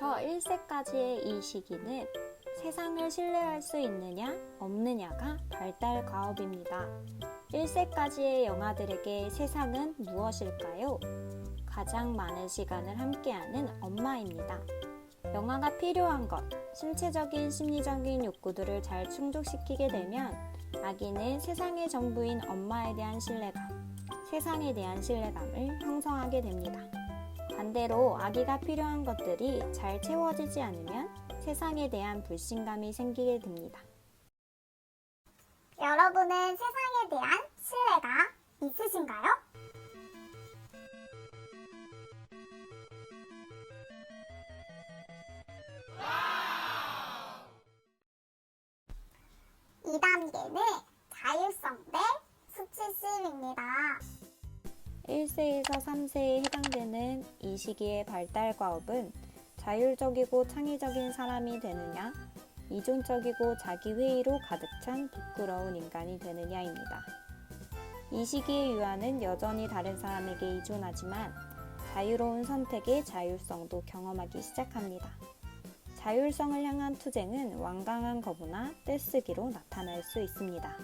0세부터 1세까지의 이 시기는 세상을 신뢰할 수 있느냐, 없느냐가 발달 과업입니다. 1세까지의 영아들에게 세상은 무엇일까요? 가장 많은 시간을 함께하는 엄마입니다. 영아가 필요한 것, 신체적인 심리적인 욕구들을 잘 충족시키게 되면 아기는 세상의 전부인 엄마에 대한 신뢰감, 세상에 대한 신뢰감을 형성하게 됩니다. 반대로 아기가 필요한 것들이 잘 채워지지 않으면 세상에 대한 불신감이 생기게 됩니다. 여러분은 세상에 대한 1세에서 3세에 해당되는 이 시기의 발달 과 업은 자율적이고 창의적인 사람이 되느냐, 이중적이고 자기 회의로 가득 찬 부끄러운 인간이 되느냐입니다. 이 시기의 유아는 여전히 다른 사람에게 의존하지만 자유로운 선택의 자율성도 경험하기 시작합니다. 자율성을 향한 투쟁은 완강한 거부나 떼쓰기로 나타날 수 있습니다.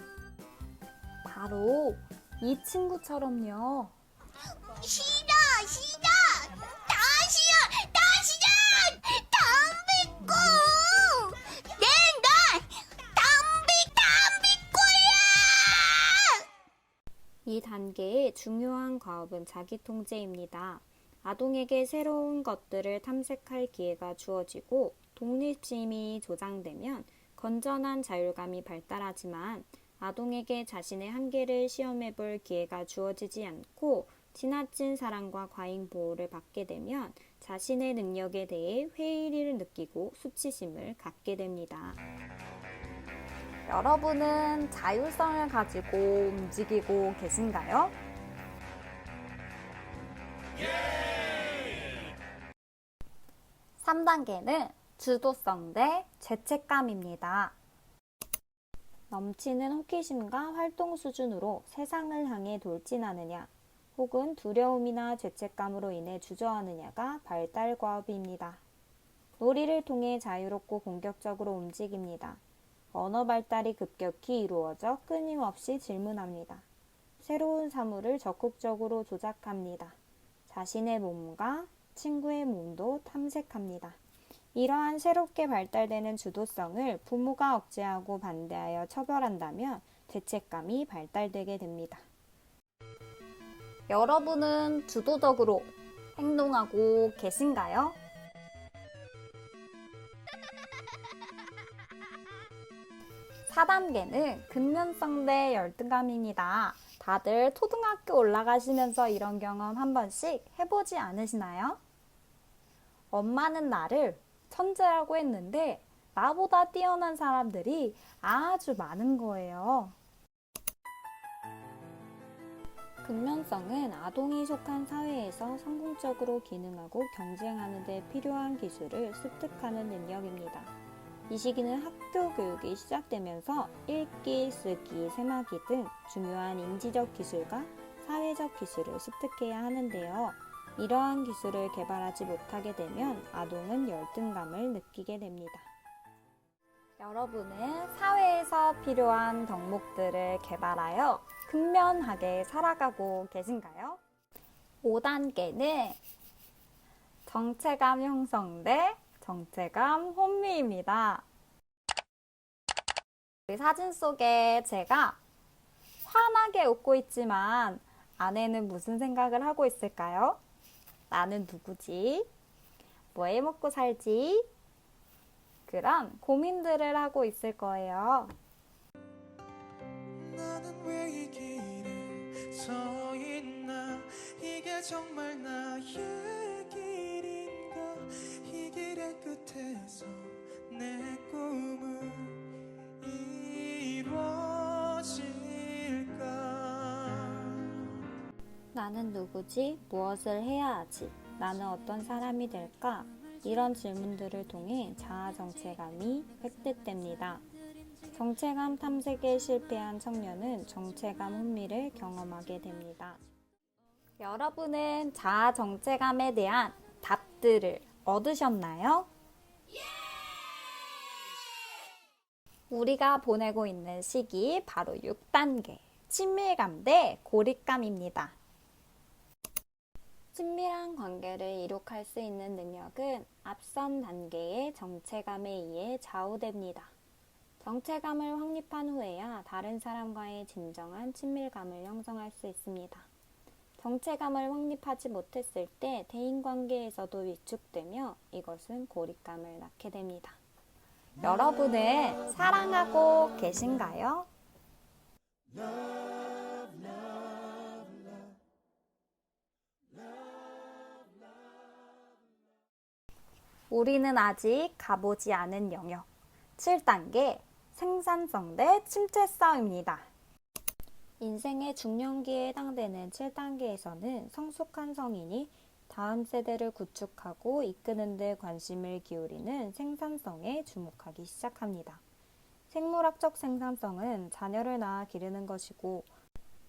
바로 이 친구처럼요. 싫어 싫어 다시야 다시야! 담배 꼬 내가 담배 담배 꼬야! 이 단계의 중요한 과업은 자기 통제입니다. 아동에게 새로운 것들을 탐색할 기회가 주어지고 독립심이 조장되면 건전한 자율감이 발달하지만 아동에게 자신의 한계를 시험해 볼 기회가 주어지지 않고 지나친 사랑과 과잉 보호를 받게 되면 자신의 능력에 대해 회의를 느끼고 수치심을 갖게 됩니다. 여러분은 자율성을 가지고 움직이고 계신가요? 삼단계는 주도성 대 죄책감입니다. 넘치는 호기심과 활동 수준으로 세상을 향해 돌진하느냐, 혹은 두려움이나 죄책감으로 인해 주저하느냐가 발달 과업입니다. 놀이를 통해 자유롭고 공격적으로 움직입니다. 언어 발달이 급격히 이루어져 끊임없이 질문합니다. 새로운 사물을 적극적으로 조작합니다. 자신의 몸과 친구의 몸도 탐색합니다. 이러한 새롭게 발달되는 주도성을 부모가 억제하고 반대하여 처벌한다면 죄책감이 발달되게 됩니다. 여러분은 주도적으로 행동하고 계신가요? 사단계는 근면성 대 열등감입니다. 다들 초등학교 올라가시면서 이런 경험 한 번씩 해보지 않으시나요? 엄마는 나를 천재라고 했는데 나보다 뛰어난 사람들이 아주 많은 거예요. 근면성은 아동이 속한 사회에서 성공적으로 기능하고 경쟁하는 데 필요한 기술을 습득하는 능력입니다. 이 시기는 학교 교육이 시작되면서 읽기, 쓰기, 세마기 등 중요한 인지적 기술과 사회적 기술을 습득해야 하는데요. 이러한 기술을 개발하지 못하게 되면 아동은 열등감을 느끼게 됩니다. 여러분은 사회에서 필요한 덕목들을 개발하여 근면하게 살아가고 계신가요? 5단계는 정체감 형성 대 정체감 혼미입니다. 이 사진 속에 제가 환하게 웃고 있지만 안에는 무슨 생각을 하고 있을까요? 나는 누구지? 뭐 해 먹고 살지? 그런 고민들을 하고 있을 거예요. 나는 왜이 길에 서 있나 이게 정말 나의 길인가 이 길의 끝에서 내 꿈은 이루어질까 나는 누구지? 무엇을 해야 하지? 나는 어떤 사람이 될까? 이런 질문들을 통해 자아 정체감이 획득됩니다. 정체감 탐색에 실패한 청년은 정체감 혼미를 경험하게 됩니다. 여러분은 자아 정체감에 대한 답들을 얻으셨나요? 우리가 보내고 있는 시기 바로 6단계. 친밀감 대 고립감입니다. 친밀한 관계를 이룩할 수 있는 능력은 앞선 단계의 정체감에 의해 좌우됩니다. 정체감을 확립한 후에야 다른 사람과의 진정한 친밀감을 형성할 수 있습니다. 정체감을 확립하지 못했을 때 대인관계에서도 위축되며 이것은 고립감을 낳게 됩니다. 여러분을 사랑하고 계신가요? 우리는 아직 가보지 않은 영역 7단계 생산성 대 침체성입니다. 인생의 중년기에 해당되는 7단계에서는 성숙한 성인이 다음 세대를 구축하고 이끄는 데 관심을 기울이는 생산성에 주목하기 시작합니다. 생물학적 생산성은 자녀를 낳아 기르는 것이고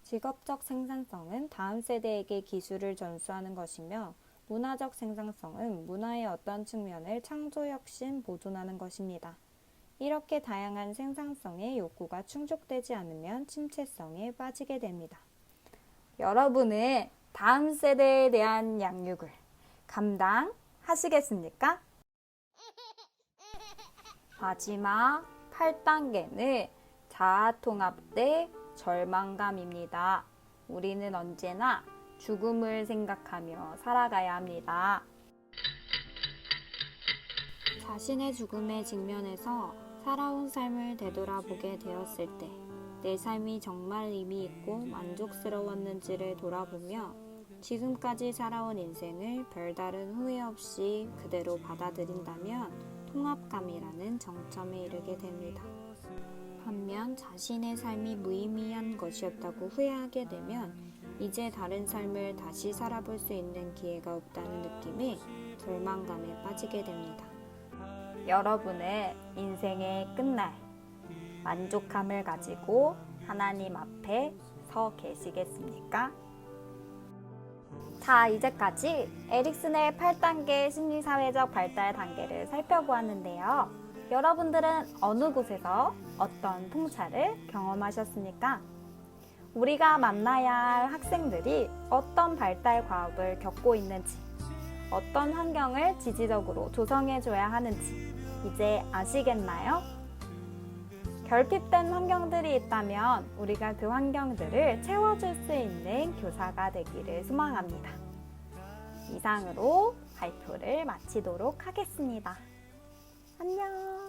직업적 생산성은 다음 세대에게 기술을 전수하는 것이며 문화적 생산성은 문화의 어떤 측면을 창조 혁신 보존하는 것입니다. 이렇게 다양한 생산성의 욕구가 충족되지 않으면 침체성에 빠지게 됩니다. 여러분은 다음 세대에 대한 양육을 감당하시겠습니까? 마지막 8단계는 자아통합 대 절망감입니다. 우리는 언제나 죽음을 생각하며 살아가야 합니다. 자신의 죽음에 직면해서 살아온 삶을 되돌아보게 되었을 때 내 삶이 정말 의미 있고 만족스러웠는지를 돌아보며 지금까지 살아온 인생을 별다른 후회 없이 그대로 받아들인다면 통합감이라는 정점에 이르게 됩니다. 반면 자신의 삶이 무의미한 것이었다고 후회하게 되면 이제 다른 삶을 다시 살아볼 수 있는 기회가 없다는 느낌에 절망감에 빠지게 됩니다. 여러분의 인생의 끝날 만족감을 가지고 하나님 앞에 서 계시겠습니까? 자, 이제까지 에릭슨의 8단계 심리사회적 발달 단계를 살펴보았는데요. 여러분들은 어느 곳에서 어떤 통찰을 경험하셨습니까? 우리가 만나야 할 학생들이 어떤 발달 과업을 겪고 있는지, 어떤 환경을 지지적으로 조성해 줘야 하는지 이제 아시겠나요? 결핍된 환경들이 있다면 우리가 그 환경들을 채워줄 수 있는 교사가 되기를 소망합니다. 이상으로 발표를 마치도록 하겠습니다. 안녕!